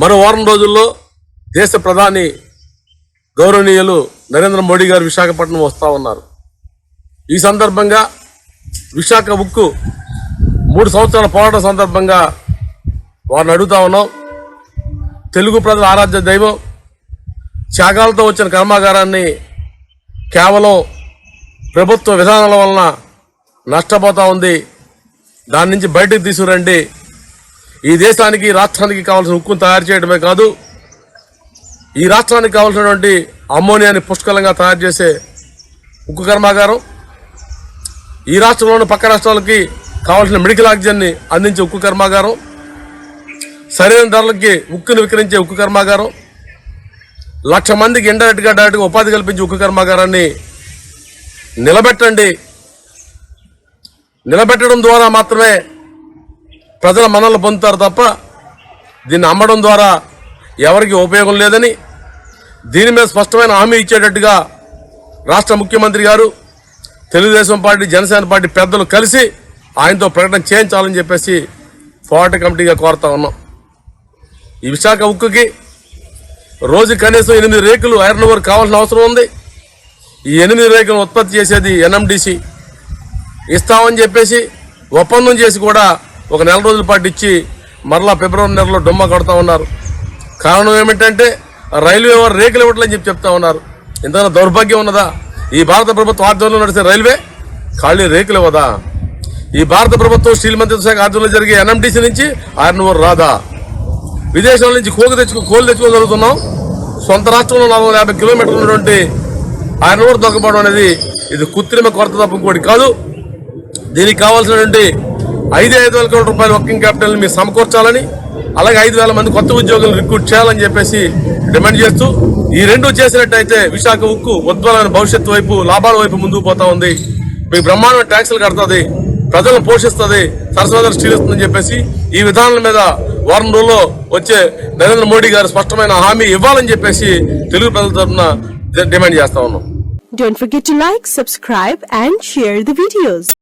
మరో వారం రోజుల్లో దేశ ప్రధాని గౌరవనీయులు నరేంద్ర మోడీ గారు విశాఖపట్నం వస్తూ ఉన్నారు. ఈ సందర్భంగా విశాఖ ఉక్కు మూడు సంవత్సరాల పోరాటం సందర్భంగా వారిని అడుగుతా ఉన్నాం. తెలుగు ప్రజల ఆరాధ్య దైవం త్యాగాలతో వచ్చిన కర్మాగారాన్ని కేవలం ప్రభుత్వ విధానాల వలన నష్టపోతూ ఉంది. దాని నుంచి బయటకు తీసుకురండి. ఈ దేశానికి రాష్ట్రానికి కావాల్సిన ఉక్కును తయారు చేయడమే కాదు ఈ రాష్ట్రానికి కావాల్సినటువంటి అమ్మోనియాని పుష్కలంగా తయారు చేసే ఉక్కు కర్మాగారం ఈ రాష్ట్రంలోని పక్క రాష్ట్రాలకి కావాల్సిన మెడికల్ ఆక్సిజన్ని అందించే ఉక్కు కర్మాగారం సరైన ధరలకి ఉక్కును విక్రయించే ఉక్కు కర్మాగారం లక్ష మందికి ఇండైరెక్ట్గా డైరెక్ట్గా ఉపాధి కల్పించే ఉక్కు కర్మాగారాన్ని నిలబెట్టండి. నిలబెట్టడం ద్వారా మాత్రమే ప్రజల మనల్ని పొందుతారు తప్ప దీన్ని అమ్మడం ద్వారా ఎవరికి ఉపయోగం లేదని దీని మీద స్పష్టమైన హామీ ఇచ్చేటట్టుగా రాష్ట్ర ముఖ్యమంత్రి గారు తెలుగుదేశం పార్టీ జనసేన పార్టీ పెద్దలు కలిసి ఆయనతో ప్రకటన చేయించాలని చెప్పేసి పోరాట కమిటీగా కోరుతా ఉన్నాం. ఈ విశాఖ ఉక్కుకి రోజు కనీసం ఎనిమిది రేకులు ఐరన్ ఓవర్ కావాల్సిన అవసరం ఉంది. ఈ ఎనిమిది రేకులను ఉత్పత్తి చేసేది ఎన్ఎండిసి. ఇస్తామని చెప్పేసి ఒప్పందం చేసి కూడా ఒక నెల రోజుల పాటు ఇచ్చి మరలా ఫిబ్రవరి నెలలో డొమ్మ కొడతా ఉన్నారు. కారణం ఏమిటంటే రైల్వే వారు రేకులు ఇవ్వట్లని చెప్పి చెప్తా ఉన్నారు. ఇంతకన్నా దౌర్భాగ్యం ఉన్నదా? ఈ భారత ప్రభుత్వం ఆధ్వర్యంలో నడిచే రైల్వే ఖాళీ రేకులు ఇవ్వదా? ఈ భారత ప్రభుత్వం స్టీల్ మంత్రిత్వ శాఖ ఆధ్వర్యంలో జరిగే ఎన్ఎండిసి నుంచి ఐరన్ రాదా? విదేశాల నుంచి కోకు తెచ్చుకో కోలు తెచ్చుకోగలుగుతున్నాం సొంత రాష్ట్రంలో నాలుగు వందల యాభై కిలోమీటర్లు ఉన్నటువంటి ఆయన కూడా అనేది ఇది కృత్రిమ కొరత తప్ప ఇంకోటి కాదు. దీనికి కావాల్సినటువంటి ఐదు ఐదు వేల కోట్ల రూపాయల వర్కింగ్ క్యాపిటల్ మీరు సమకూర్చాలని అలాగే ఐదు వేల మంది కొత్త ఉద్యోగులు రిక్రూట్ చేయాలని చెప్పేసి డిమాండ్ చేస్తూ ఈ రెండు చేసినట్టయితే విశాఖ ఉక్కు ఉజ్వలమైన భవిష్యత్తు వైపు లాభాల వైపు ముందుకు పోతా ఉంది మీకు బ్రహ్మాండమైన ట్యాక్సులు కడుతుంది ప్రజలను పోషిస్తుంది సరస్వతి స్టీల్ ఇస్తుందని చెప్పేసి ఈ విధానాల మీద వారం రోజుల్లో వచ్చే నరేంద్ర మోడీ గారు స్పష్టమైన హామీ ఇవ్వాలని చెప్పేసి తెలుగు ప్రజల తరఫున డిమాండ్ చేస్తా ఉన్నాం Don't forget to like, subscribe and share the videos.